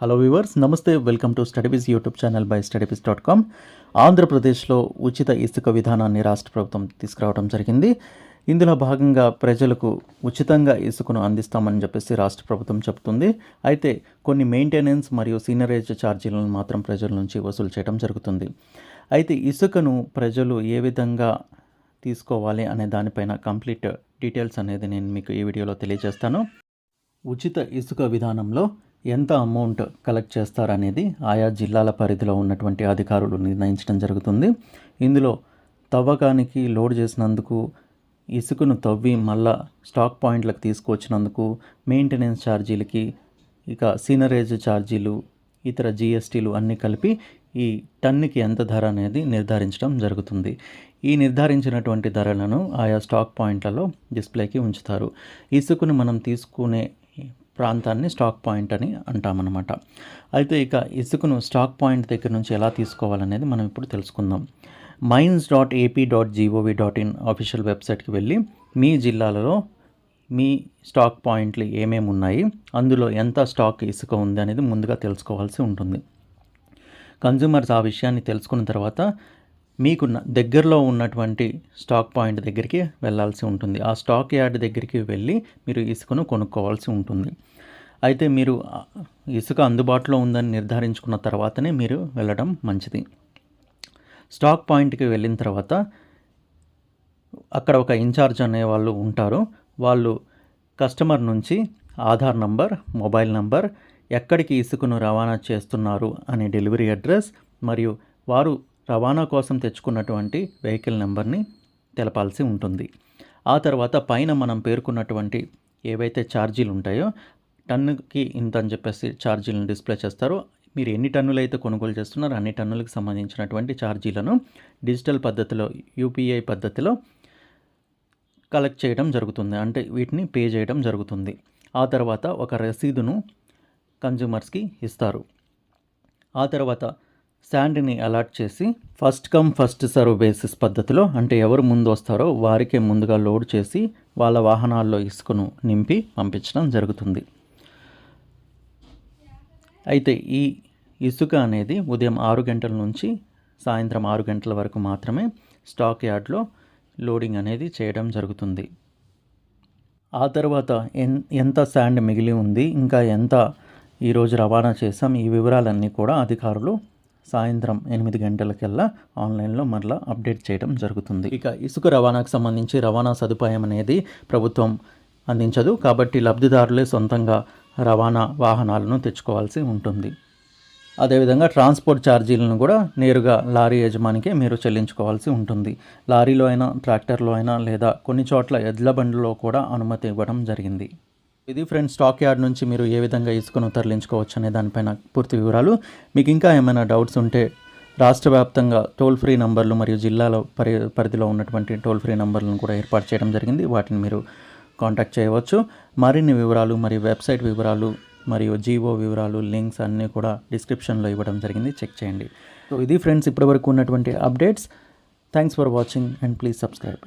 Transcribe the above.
Hello viewers నమస్తే welcome to StudyBees YouTube channel by StudyBees dot com ఆంధ్రప్రదేశ్లో ఉచిత ఇసుక విధానాన్ని రాష్ట్ర ప్రభుత్వం తీసుకురావడం జరిగింది. ఇందులో భాగంగా ప్రజలకు ఉచితంగా ఇసుకను అందిస్తామని చెప్పేసి రాష్ట్ర ప్రభుత్వం చెబుతుంది. అయితే కొన్ని మెయింటెనెన్స్ మరియు సీనరేజ్ ఛార్జీలను మాత్రం ప్రజల నుంచి వసూలు చేయడం జరుగుతుంది. అయితే ఇసుకను ప్రజలు ఏ విధంగా తీసుకోవాలి అనే దానిపైన కంప్లీట్ డీటెయిల్స్ అనేది నేను మీకు ఈ వీడియోలో తెలియజేస్తాను. ఉచిత ఇసుక విధానంలో ఎంత అమౌంట్ కలెక్ట్ చేస్తారనేది ఆయా జిల్లాల పరిధిలో ఉన్నటువంటి అధికారులు నిర్ణయించడం జరుగుతుంది. ఇందులో తవ్వకానికి లోడ్ చేసినందుకు ఇసుకను తవ్వి మళ్ళా స్టాక్ పాయింట్లకు తీసుకొచ్చినందుకు మెయింటెనెన్స్ ఛార్జీలకి ఇక సీనరేజ్ ఛార్జీలు ఇతర జిఎస్టీలు అన్నీ కలిపి ఈ టన్నుకి ఎంత ధర అనేది నిర్ధారించడం జరుగుతుంది. ఈ నిర్ధారించినటువంటి ధరలను ఆయా స్టాక్ పాయింట్లలో డిస్ప్లేకి ఉంచుతారు. ఇసుకను మనం తీసుకునే ప్రాంతాన్ని స్టాక్ పాయింట్ అని అంటామన్నమాట. అయితే ఇక ఇసుకను స్టాక్ పాయింట్ దగ్గర నుంచి ఎలా తీసుకోవాలనేది మనం ఇప్పుడు తెలుసుకుందాం. Mines dot AP dot GOV dot in official వెబ్సైట్కి వెళ్ళి మీ జిల్లాలలో మీ స్టాక్ పాయింట్లు ఏమేమి ఉన్నాయి అందులో ఎంత స్టాక్ ఇసుక ఉంది అనేది ముందుగా తెలుసుకోవాల్సి ఉంటుంది. కన్జ్యూమర్స్ ఆ విషయాన్ని తెలుసుకున్న తర్వాత మీకు దగ్గరలో ఉన్నటువంటి స్టాక్ పాయింట్ దగ్గరికి వెళ్ళాల్సి ఉంటుంది. ఆ స్టాక్ యార్డ్ దగ్గరికి వెళ్ళి మీరు ఇసుకను కొనుక్కోవాల్సి ఉంటుంది. అయితే మీరు ఇసుక అందుబాటులో ఉందని నిర్ధారించుకున్న తర్వాతనే మీరు వెళ్ళడం మంచిది. స్టాక్ పాయింట్కి వెళ్ళిన తర్వాత అక్కడ ఒక ఇన్ఛార్జ్ అనే వాళ్ళు ఉంటారు. వాళ్ళు కస్టమర్ నుంచి ఆధార్ నంబర్ మొబైల్ నంబర్ ఎక్కడికి ఇసుకను రవాణా చేస్తున్నారు అనే డెలివరీ అడ్రస్ మరియు వారు రవాణా కోసం తెచ్చుకున్నటువంటి వెహికల్ నెంబర్ని తెలపాల్సి ఉంటుంది. ఆ తర్వాత పైన మనం పేర్కొన్నటువంటి ఏవైతే ఛార్జీలు ఉంటాయో టన్నుకి ఇంత అని చెప్పేసి ఛార్జీలను డిస్ప్లే చేస్తారు. మీరు ఎన్ని టన్నులు అయితే కొనుగోలు చేస్తున్నారో అన్ని టన్నులకు సంబంధించినటువంటి ఛార్జీలను డిజిటల్ పద్ధతిలో యూపీఐ పద్ధతిలో కలెక్ట్ చేయడం జరుగుతుంది. అంటే వీటిని పే చేయడం జరుగుతుంది. ఆ తర్వాత ఒక రసీదును కన్జ్యూమర్స్కి ఇస్తారు. ఆ తర్వాత శాండ్ని అలాట్ చేసి first come first serve basis పద్ధతిలో అంటే ఎవరు ముందు వస్తారో వారికే ముందుగా లోడ్ చేసి వాళ్ళ వాహనాల్లో ఇసుకను నింపి పంపించడం జరుగుతుంది. అయితే ఈ ఇసుక అనేది ఉదయం ఆరు గంటల నుంచి సాయంత్రం ఆరు గంటల వరకు మాత్రమే స్టాక్ యార్డ్లో లోడింగ్ అనేది చేయడం జరుగుతుంది. ఆ తర్వాత ఎన్ ఎంత శాండ్ మిగిలి ఉంది ఇంకా ఎంత ఈరోజు రవాణా చేసాం ఈ వివరాలన్నీ కూడా అధికారులు సాయంత్రం ఎనిమిది గంటలకల్లా ఆన్లైన్లో మరలా అప్డేట్ చేయడం జరుగుతుంది. ఇక ఇసుక రవాణాకు సంబంధించి రవాణా సదుపాయం అనేది ప్రభుత్వం అందించదు కాబట్టి లబ్ధిదారులే సొంతంగా రవాణా వాహనాలను తెచ్చుకోవాల్సి ఉంటుంది. అదేవిధంగా ట్రాన్స్పోర్ట్ ఛార్జీలను కూడా నేరుగా లారీ యజమానికే మీరు చెల్లించుకోవాల్సి ఉంటుంది. లారీలో అయినా ట్రాక్టర్లో అయినా లేదా కొన్ని చోట్ల ఎడ్ల బండిలో కూడా అనుమతి ఇవ్వడం జరిగింది. ఇది ఫ్రెండ్స్ స్టాక్ యార్డ్ నుంచి మీరు ఏ విధంగా ఇసుకను తరలించుకోవచ్చు అనే దానిపైన పూర్తి వివరాలు. మీకు ఇంకా ఏమైనా డౌట్స్ ఉంటే రాష్ట్ర వ్యాప్తంగా టోల్ ఫ్రీ నంబర్లు మరియు జిల్లాల పరి పరిధిలో ఉన్నటువంటి టోల్ ఫ్రీ నంబర్లను కూడా ఏర్పాటు చేయడం జరిగింది. వాటిని మీరు కాంటాక్ట్ చేయవచ్చు. మరిన్ని వివరాలు మరియు వెబ్సైట్ వివరాలు మరియు జీవో వివరాలు లింక్స్ అన్నీ కూడా డిస్క్రిప్షన్లో ఇవ్వడం జరిగింది. చెక్ చేయండి. సో ఇది ఫ్రెండ్స్ ఇప్పటివరకు ఉన్నటువంటి updates. Thanks for watching and please subscribe.